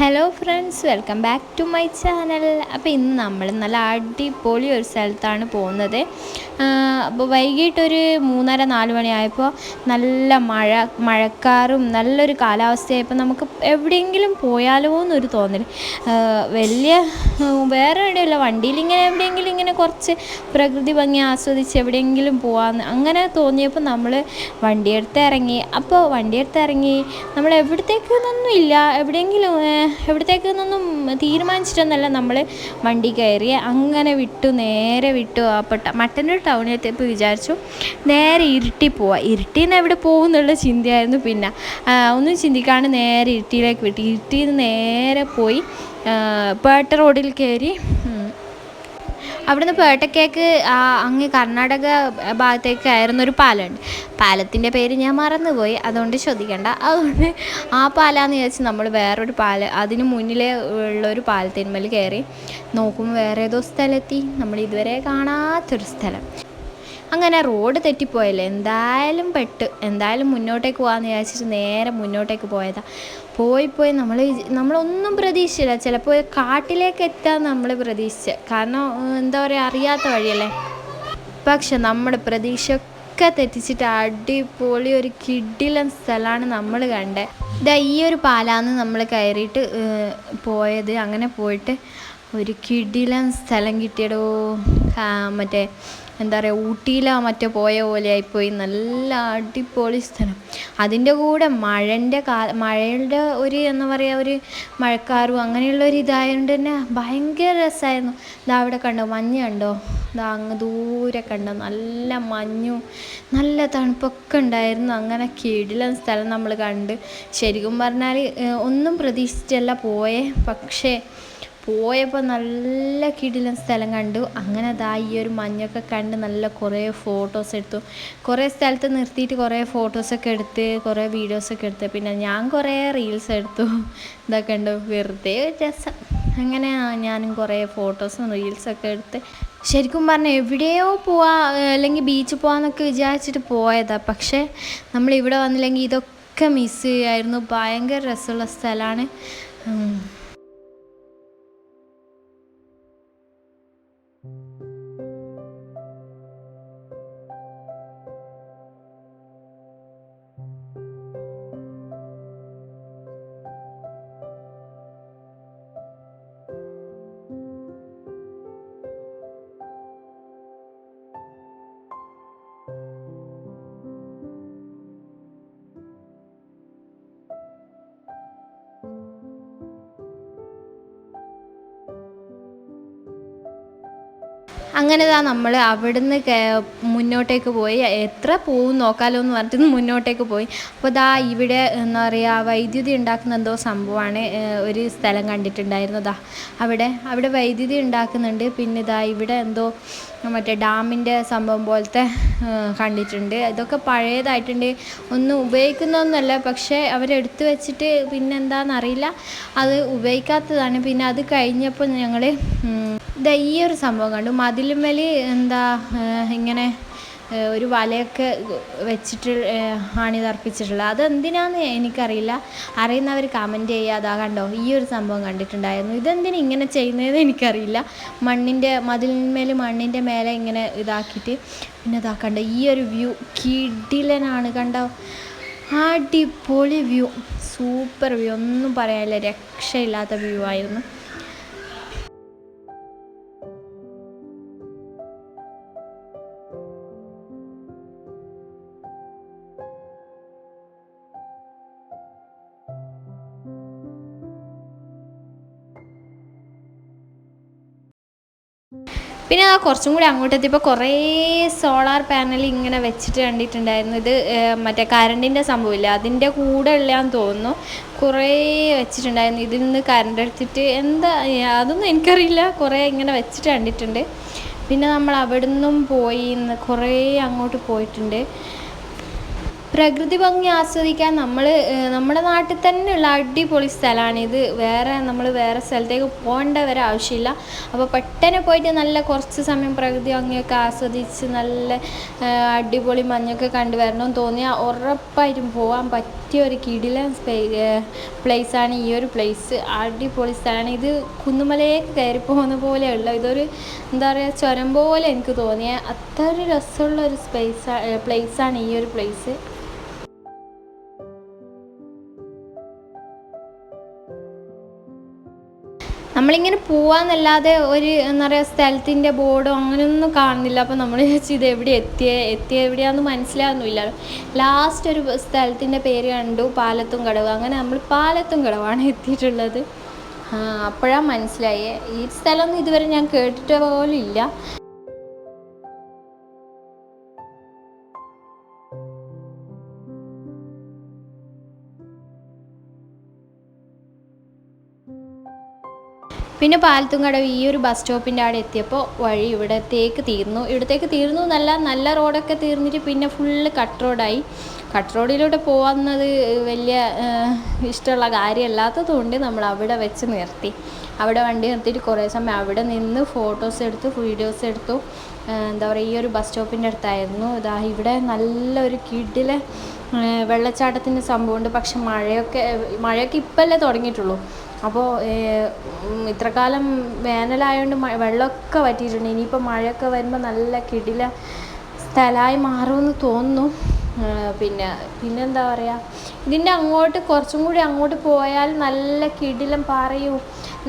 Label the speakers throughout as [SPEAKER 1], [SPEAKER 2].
[SPEAKER 1] Hello friends welcome back to my channel അപ്പോൾ ഇന്ന് നമ്മൾ നല്ല അടിപൊളി ഒരു സ്ഥലത്താണ് പോകുന്നത്. അപ്പോൾ വൈകിട്ടൊരു മൂന്നര നാല് മണിയായപ്പോൾ നല്ല മഴ മഴക്കാറും നല്ലൊരു കാലാവസ്ഥയായപ്പോൾ നമുക്ക് എവിടെയെങ്കിലും പോയാലോ എന്നൊരു തോന്നൽ വലിയ വേറെ എവിടെയല്ല വണ്ടിയിൽ ഇങ്ങനെ എവിടെയെങ്കിലും ഇങ്ങനെ കുറച്ച് പ്രകൃതി ഭംഗി ആസ്വദിച്ച് എവിടെയെങ്കിലും പോകാമെന്ന് അങ്ങനെ തോന്നിയപ്പോൾ നമ്മൾ വണ്ടിയെടുത്ത് ഇറങ്ങി. അപ്പോൾ വണ്ടിയെടുത്ത് ഇറങ്ങി നമ്മൾ എവിടത്തേക്കൊന്നും ഇല്ല. എവിടെയെങ്കിലും എവിടത്തേക്കെന്നൊന്നും തീരുമാനിച്ചിട്ടൊന്നല്ല നമ്മൾ വണ്ടി കയറി അങ്ങനെ വിട്ടു നേരെ വിട്ടു. ആ പെട്ട മട്ടന്നൂർ ടൗണിലെത്തിയപ്പോൾ വിചാരിച്ചു. നേരെ ഇരുട്ടി പോവാം. ഇരുട്ടിയിൽ നിന്ന് എവിടെ പോകും എന്നുള്ള ചിന്തയായിരുന്നു പിന്നെ. ഒന്നും ചിന്തിക്കാണ്ട് നേരെ ഇരുട്ടിയിലേക്ക് വിട്ടു. ഇരുട്ടിയിൽ നിന്ന് നേരെ പോയി പേട്ട റോഡിൽ കയറി അവിടുന്ന് പേട്ടക്കേക്ക് അങ്ങ് കർണാടക ഭാഗത്തേക്ക് ആയിരുന്ന ഒരു പാലമുണ്ട് പാലത്തിന്റെ പേര് ഞാൻ മറന്നുപോയി. അതുകൊണ്ട് ശ്രദ്ധിക്കണ്ട അതുകൊണ്ട് ആ പാലാന്ന് വിചാരിച്ച് നമ്മൾ വേറൊരു പാൽ അതിന് മുന്നിലെ ഉള്ളൊരു പാലത്തിന്മേൽ കയറി നോക്കുമ്പോൾ വേറെ ഏതോ സ്ഥലത്തി. നമ്മൾ ഇതുവരെ കാണാത്തൊരു സ്ഥലം. അങ്ങനെ റോഡ് തെറ്റിപ്പോയല്ലേ? എന്തായാലും പെട്ട്. എന്തായാലും മുന്നോട്ടേക്ക് പോകാമെന്ന് വിചാരിച്ചിട്ട് നേരെ മുന്നോട്ടേക്ക് പോയതാണ് പോയി പോയി നമ്മൾ നമ്മളൊന്നും പ്രതീക്ഷിച്ചില്ല. ചിലപ്പോൾ കാട്ടിലേക്ക് എത്താൻ നമ്മൾ പ്രതീക്ഷിച്ച. കാരണം എന്താ പറയുക അറിയാത്ത വഴിയല്ലേ? പക്ഷെ നമ്മുടെ പ്രതീക്ഷ ഒക്കെ തെറ്റിച്ചിട്ട് അടിപൊളി ഒരു കിഡിലൻ സ്ഥലമാണ് നമ്മൾ കണ്ടത് ഇതാ ഈ ഒരു പാലാന്ന് നമ്മൾ കയറിയിട്ട് പോയത്. അങ്ങനെ പോയിട്ട് ഒരു കിടിലൻ സ്ഥലം കിട്ടിയടോ. മറ്റേ എന്താ പറയുക ഊട്ടിയിലാ മറ്റോ പോയ പോലെ ആയിപ്പോയി. നല്ല അടിപൊളി സ്ഥലം. അതിന്റെ കൂടെ മഴന്റെ കാ മഴയുടെ ഒരു എന്താ പറയുക ഒരു മഴക്കാറും അങ്ങനെയുള്ള ഒരു ഇതായതുകൊണ്ട് തന്നെ ഭയങ്കര രസമായിരുന്നു ഇതാ അവിടെ കണ്ടോ മഞ്ഞ് കണ്ടോ? ഇതാ അങ്ങ് ദൂരെ കണ്ടോ? നല്ല മഞ്ഞും നല്ല തണുപ്പൊക്കെ ഉണ്ടായിരുന്നു. അങ്ങനെ കിടിലൻ സ്ഥലം നമ്മൾ കണ്ട് ശരിക്കും പറഞ്ഞാൽ ഒന്നും പ്രതീക്ഷിച്ചല്ല പോയേ. പക്ഷേ പോയപ്പോൾ നല്ല കിടിലൻ സ്ഥലം കണ്ടു. അങ്ങനെ അതാ ഈ ഒരു മഞ്ഞൊക്കെ കണ്ട് നല്ല കുറേ ഫോട്ടോസ് എടുത്തു. കുറേ സ്ഥലത്ത് നിർത്തിയിട്ട് കുറേ ഫോട്ടോസൊക്കെ എടുത്ത് കുറേ വീഡിയോസൊക്കെ എടുത്ത്. പിന്നെ ഞാൻ കുറേ റീൽസ് എടുത്തു. ഇതൊക്കെ ഉണ്ട് വെറുതെ രസം. അങ്ങനെ ഞാനും കുറേ ഫോട്ടോസും റീൽസൊക്കെ എടുത്ത്. ശരിക്കും പറഞ്ഞാൽ എവിടെയോ പോവാ അല്ലെങ്കിൽ ബീച്ചിൽ പോകാമെന്നൊക്കെ വിചാരിച്ചിട്ട് പോയതാണ് പക്ഷേ നമ്മൾ ഇവിടെ വന്നില്ലെങ്കിൽ ഇതൊക്കെ മിസ് ചെയ്യായിരുന്നു ഭയങ്കര രസമുള്ള സ്ഥലമാണ്. അങ്ങനെ താ നമ്മൾ അവിടുന്ന് മുന്നോട്ടേക്ക് പോയി. എത്ര പോവും നോക്കാലോ എന്ന് പറഞ്ഞിട്ട് മുന്നോട്ടേക്ക് പോയി. അപ്പോൾ ദാ ഇവിടെ എന്താ പറയുക വൈദ്യുതി ഉണ്ടാക്കുന്ന എന്തോ സംഭവമാണ് ഒരു സ്ഥലം കണ്ടിട്ടുണ്ടായിരുന്നു ദാ അവിടെ അവിടെ വൈദ്യുതി ഉണ്ടാക്കുന്നുണ്ട്. പിന്നെ ദാ ഇവിടെ എന്തോ മറ്റേ ഡാമിന്റെ സംഭവം പോലത്തെ കണ്ടിട്ടുണ്ട്. ഇതൊക്കെ പഴയതായിട്ടുണ്ട്. ഒന്നും ഉപയോഗിക്കുന്നൊന്നുമല്ല പക്ഷേ അവരെടുത്ത് വെച്ചിട്ട് പിന്നെ എന്താണെന്നറിയില്ല അത് ഉപയോഗിക്കാത്തതാണ്. പിന്നെ അത് കഴിഞ്ഞപ്പോൾ ഞങ്ങൾ ഇതാ ഈ ഒരു സംഭവം കണ്ടു. മതിലുമ്മൽ എന്താ ഇങ്ങനെ ഒരു വലയൊക്കെ വെച്ചിട്ട് ആണ് അർപ്പിച്ചിട്ടുള്ളത് അതെന്തിനാന്ന് എനിക്കറിയില്ല. അറിയുന്നവർ കമന്റ് ചെയ്യുക. അതാ കണ്ടോ ഈ ഒരു സംഭവം കണ്ടിട്ടുണ്ടായിരുന്നു. ഇതെന്തിനു ഇങ്ങനെ ചെയ്യുന്നതെന്ന് എനിക്കറിയില്ല. മണ്ണിന്റെ മതിലിന്മേൽ മണ്ണിന്റെ മേലെ ഇങ്ങനെ ഇതാക്കിയിട്ട് പിന്നെ ഇതാ കണ്ടോ ഈ ഒരു വ്യൂ കിടിലനാണ് കണ്ടോ. അടിപൊളി വ്യൂ സൂപ്പർ വ്യൂ ഒന്നും പറയാനില്ല. രക്ഷയില്ലാത്ത വ്യൂ ആയിരുന്നു. പിന്നെ ആ കുറച്ചും കൂടി അങ്ങോട്ട് എത്തിയപ്പോൾ കുറേ സോളാർ പാനൽ ഇങ്ങനെ വെച്ചിട്ട് കണ്ടിട്ടുണ്ടായിരുന്നു. ഇത് മറ്റേ കറണ്ടിന്റെ സംഭവമില്ല. അതിന്റെ കൂടെ ഉള്ളതാന്ന് തോന്നുന്നു. കുറേ വെച്ചിട്ടുണ്ടായിരുന്നു. ഇതിൽ നിന്ന് കറണ്ട് എടുത്തിട്ട് എന്താ അതൊന്നും എനിക്കറിയില്ല. കുറേ ഇങ്ങനെ വെച്ചിട്ട് കണ്ടിട്ടുണ്ട്. പിന്നെ നമ്മൾ അവിടെ നിന്നും പോയി കുറേ അങ്ങോട്ട് പോയിട്ടുണ്ട്. പ്രകൃതി ഭംഗി ആസ്വദിക്കാൻ നമ്മൾ നമ്മുടെ നാട്ടിൽ തന്നെയുള്ള അടിപൊളി സ്ഥലമാണിത് വേറെ നമ്മൾ വേറെ സ്ഥലത്തേക്ക് പോകേണ്ട വരെ ആവശ്യമില്ല. അപ്പോൾ പെട്ടെന്ന് പോയിട്ട് നല്ല കുറച്ച് സമയം പ്രകൃതി ഭംഗിയൊക്കെ ആസ്വദിച്ച് നല്ല അടിപൊളി മഞ്ഞൊക്കെ കണ്ടു വരണമെന്ന് തോന്നിയാൽ ഉറപ്പായിട്ടും പോകാൻ പറ്റിയ ഒരു കിടിലൻ പ്ലേസാണ് ഈ ഒരു പ്ലേസ് അടിപൊളി സ്ഥലമാണ്. ഇത് കുന്നുമലയിലേക്ക് കയറി പോകുന്ന പോലെയുള്ള ഇതൊരു എന്താ പറയുക ചുരം പോലെ എനിക്ക് തോന്നിയ. അത്ര രസമുള്ള ഒരു സ്പേസ് പ്ലേസാണ് ഈ ഒരു പ്ലേസ് നമ്മളിങ്ങനെ പോവാന്നല്ലാതെ ഒരു എന്താ പറയുക സ്ഥലത്തിന്റെ ബോർഡോ അങ്ങനെയൊന്നും കാണുന്നില്ല. അപ്പോൾ നമ്മൾ വിചാരിച്ചു ഇത് എവിടെ എത്തിയ എത്തിയ എവിടെയാണെന്ന് മനസ്സിലാകുന്നില്ല ലാസ്റ്റ് ഒരു സ്ഥലത്തിന്റെ പേര് കണ്ടു പാലത്തും കടവ്. അങ്ങനെ നമ്മൾ പാലത്തും കടവാണ് എത്തിയിട്ടുള്ളത്. അപ്പോഴാണ് മനസ്സിലായി. ഈ സ്ഥലമൊന്നും ഇതുവരെ ഞാൻ കേട്ടിട്ട് പോലും ഇല്ല. പിന്നെ പാലത്തുംകടവ് ഈ ഒരു ബസ് സ്റ്റോപ്പിന്റെ അവിടെ എത്തിയപ്പോൾ വഴി ഇവിടത്തേക്ക് തീർന്നു. ഇവിടത്തേക്ക് തീർന്നു എന്നല്ല നല്ല റോഡൊക്കെ തീർന്നിട്ട് പിന്നെ ഫുള്ള് കട്ട് റോഡായി കട്ട് റോഡിലൂടെ പോകുന്നത് വലിയ ഇഷ്ടമുള്ള കാര്യമല്ലാത്തതുകൊണ്ട് നമ്മൾ അവിടെ വെച്ച് നിർത്തി. അവിടെ വണ്ടി നിർത്തിയിട്ട് കുറേ സമയം അവിടെ നിന്ന് ഫോട്ടോസ് എടുത്തു വീഡിയോസ് എടുത്തു. എന്താ പറയുക ഈ ഒരു ബസ് സ്റ്റോപ്പിന്റെ അടുത്തായിരുന്നു. ഇതാ ഇവിടെ നല്ലൊരു കിടിലെ വെള്ളച്ചാട്ടത്തിന്റെ സംഭവമുണ്ട്. പക്ഷെ മഴയൊക്കെ മഴയൊക്കെ ഇപ്പോഴല്ലേ തുടങ്ങിയിട്ടുള്ളൂ. അപ്പോൾ ഇത്രകാലം വേനലായതുകൊണ്ട് വെള്ളമൊക്കെ വറ്റിയിട്ടുണ്ട്. ഇനിയിപ്പോൾ മഴയൊക്കെ വരുമ്പോൾ നല്ല കിടില സ്ഥലമായി മാറുമെന്ന് തോന്നുന്നു. പിന്നെ പിന്നെന്താ പറയുക ഇതിന്റെ അങ്ങോട്ട് കുറച്ചും കൂടി അങ്ങോട്ട് പോയാൽ നല്ല കിടിലം പാറയും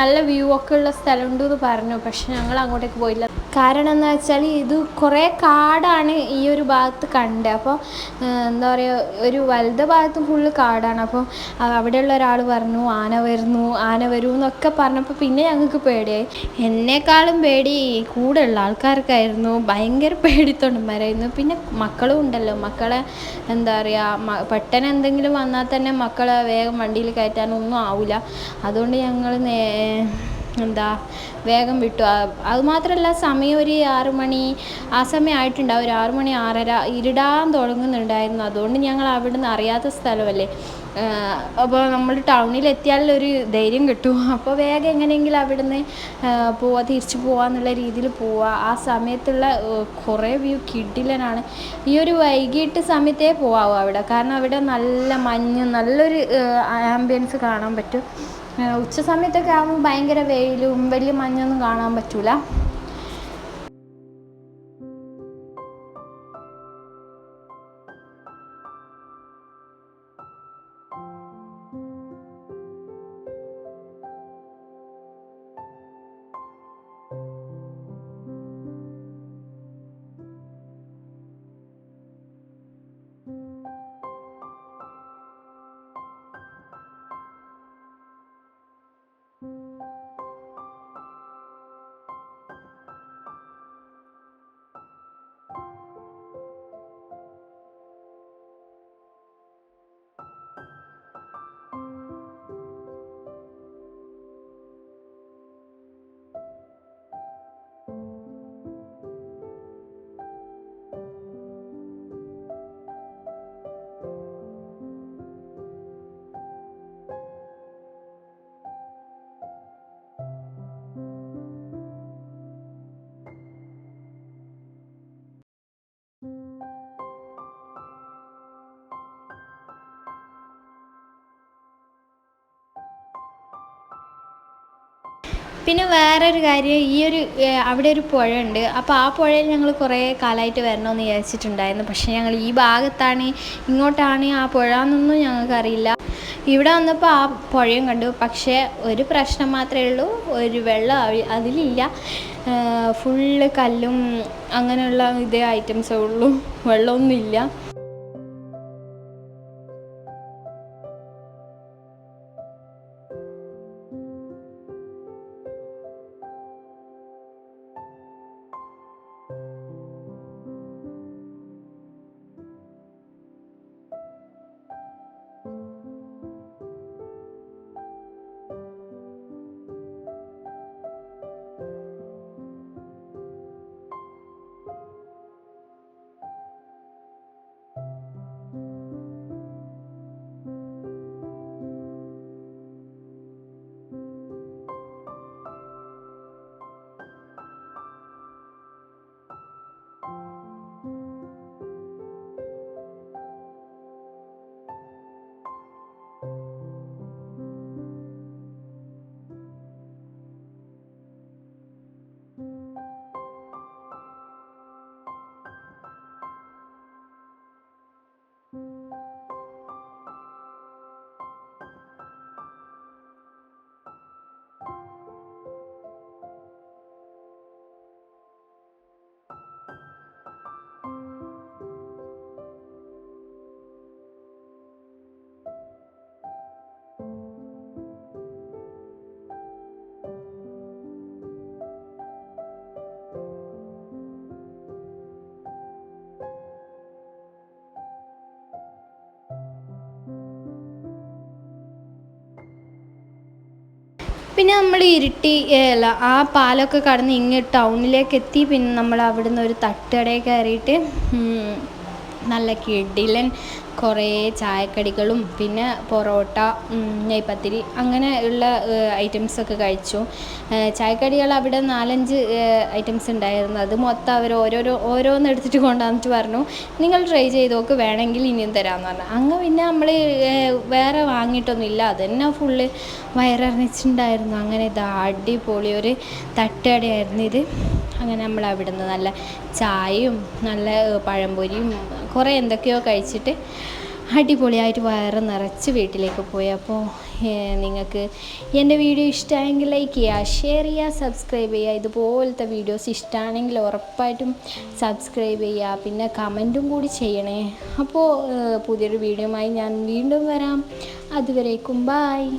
[SPEAKER 1] നല്ല വ്യൂ ഒക്കെ ഉള്ള സ്ഥലമുണ്ടെന്ന് പറഞ്ഞു. പക്ഷെ ഞങ്ങൾ അങ്ങോട്ടേക്ക് പോയില്ല. കാരണം എന്ന് വെച്ചാൽ ഇത് കുറേ കാടാണ് ഈ ഒരു ഭാഗത്ത് കണ്ടത്. അപ്പോൾ എന്താ പറയുക ഒരു വലുത് ഭാഗത്തും ഫുള്ള് കാടാണ്. അപ്പോൾ അവിടെയുള്ള ഒരാൾ പറഞ്ഞു ആന വരുന്നു ആന വരൂ എന്നൊക്കെ പറഞ്ഞപ്പോൾ പിന്നെ ഞങ്ങൾക്ക് പേടിയായി. എന്നെക്കാളും പേടി കൂടെയുള്ള ആൾക്കാർക്കായിരുന്നു. ഭയങ്കര പേടിത്തൊണ്ടന്മാരായിരുന്നു പിന്നെ മക്കളും ഉണ്ടല്ലോ. മക്കളെ എന്താ പറയുക പെട്ടെന്ന് എന്തെങ്കിലും വന്നാൽ തന്നെ മക്കളെ വേഗം വണ്ടിയിൽ കയറ്റാനൊന്നും ആവില്ല. അതുകൊണ്ട് ഞങ്ങൾ നേ എന്താ വേഗം വിട്ടു. അതുമാത്രമല്ല സമയം ഒരു ആറു മണി ആ സമയം ആയിട്ടുണ്ടാവും. ഒരു ആറു മണി ആറര ഇരുടാൻ തുടങ്ങുന്നുണ്ടായിരുന്നു. അതുകൊണ്ട് ഞങ്ങൾ അവിടുന്ന് അറിയാത്ത സ്ഥലമല്ലേ. അപ്പോൾ നമ്മൾ ടൗണിൽ എത്തിയാൽ ഒരു ധൈര്യം കിട്ടും. അപ്പോൾ വേഗം എങ്ങനെയെങ്കിലും അവിടുന്ന് പോവാ തിരിച്ചു പോവാന്നുള്ള രീതിയിൽ പോവാ. ആ സമയത്തുള്ള കുറേ വ്യൂ കിഡിലനാണ് ഈ ഒരു വൈകിട്ട് സമയത്തേ പോവാവൂ അവിടെ. കാരണം അവിടെ നല്ല മഞ്ഞ് നല്ലൊരു ആംബിയൻസ് കാണാൻ പറ്റും. ഉച്ച സമയത്തൊക്കെ ആകുമ്പോൾ ഭയങ്കര വെയിലും വലിയ മഞ്ഞൊന്നും കാണാൻ പറ്റൂല. പിന്നെ വേറൊരു കാര്യം ഈ ഒരു അവിടെ ഒരു പുഴ ഉണ്ട് അപ്പോൾ ആ പുഴയിൽ ഞങ്ങൾ കുറേ കാലമായിട്ട് വരണമെന്ന് വിചാരിച്ചിട്ടുണ്ടായിരുന്നു. പക്ഷേ ഞങ്ങൾ ഈ ഭാഗത്താണ് ഇങ്ങോട്ടാണ് ആ പുഴ എന്നൊന്നും ഞങ്ങൾക്കറിയില്ല ഇവിടെ വന്നപ്പോൾ ആ പുഴയും കണ്ടു. പക്ഷേ ഒരു പ്രശ്നം മാത്രമേ ഉള്ളൂ. ഒരു വെള്ളം അതിലില്ല. ഫുള്ള് കല്ലും അങ്ങനെയുള്ള ഇതേ ഐറ്റംസേ ഉള്ളൂ. വെള്ളമൊന്നുമില്ല. പിന്നെ നമ്മൾ ഇരുട്ടി അല്ല ആ പാലമൊക്കെ കടന്ന് ഇങ്ങ് ടൗണിലേക്ക് എത്തി. പിന്നെ നമ്മൾ അവിടെ നിന്ന് ഒരു തട്ടുകടയിൽ കയറിയിട്ട് നല്ല കിടിലൻ കുറേ ചായക്കടികളും പിന്നെ പൊറോട്ട നെയ്പത്തിരി അങ്ങനെ ഉള്ള ഐറ്റംസൊക്കെ കഴിച്ചു. ചായക്കടികൾ അവിടെ നാലഞ്ച് ഐറ്റംസ് ഉണ്ടായിരുന്നു. അത് മൊത്തം അവർ ഓരോരോ ഓരോന്ന് എടുത്തിട്ട് കൊണ്ടുവന്നിട്ട് പറഞ്ഞു നിങ്ങൾ ട്രൈ ചെയ്ത് നോക്ക് വേണമെങ്കിൽ ഇനിയും തരാമെന്ന് പറഞ്ഞു. അങ്ങ് പിന്നെ നമ്മൾ വേറെ വാങ്ങിയിട്ടൊന്നുമില്ല. അത് തന്നെ ഫുള്ള് വയറിറങ്ങിച്ചിട്ടുണ്ടായിരുന്നു അങ്ങനെ ഇത് അടിപൊളി ഒരു തട്ടുകടയായിരുന്നു ഇത്. അങ്ങനെ നമ്മൾ അവിടുന്ന് നല്ല ചായയും നല്ല പഴംപൊരിയും കുറേ എന്തൊക്കെയോ കഴിച്ചിട്ട് അടിപൊളിയായിട്ട് വയറ് നിറച്ച് വീട്ടിലേക്ക് പോയി. അപ്പോൾ നിങ്ങൾക്ക് എന്റെ വീഡിയോ ഇഷ്ടമായെങ്കിൽ ലൈക്ക് ചെയ്യുക ഷെയർ ചെയ്യുക സബ്സ്ക്രൈബ് ചെയ്യുക. ഇതുപോലത്തെ വീഡിയോസ് ഇഷ്ടമാണെങ്കിൽ ഉറപ്പായിട്ടും സബ്സ്ക്രൈബ് ചെയ്യുക പിന്നെ കമന്റും കൂടി ചെയ്യണേ. അപ്പോൾ പുതിയൊരു വീഡിയോയുമായി ഞാൻ വീണ്ടും വരാം. അതുവരേക്കും ബായ്